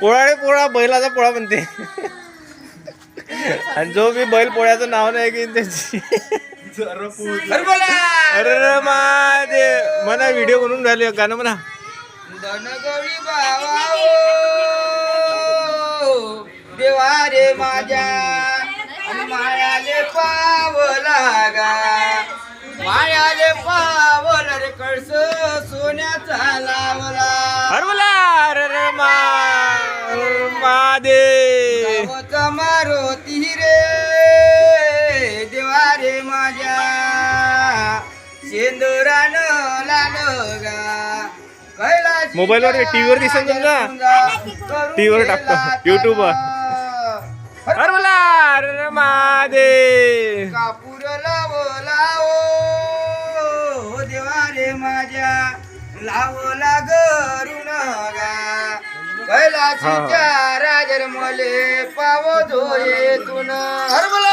पोळा रे पोळा बैलाचा पोळा म्हणते. आणि जो मी बैल पोळ्याचं नाव नाही की त्याची. अरे रे महादेव. म्हणा व्हिडिओ बनवून राहिले गाणं म्हणा. देवा रे माझ्या मायाले पावला गा. मायाले पावला रे कळस सोन्याचा गावाचा मारुती रे देवा रे माझ्या. शेंदुरान लाल गा कैलाशी मोबाईलवर TV वर दिसेल तुमचा? TV वर टाकतो, YouTube वर. अरे बोला अरे महादेव. कापूर लावला ओ देवा रे माझ्या. लावला गरुण गा राशीच्या राजर मले पाव धोये तुन हरबल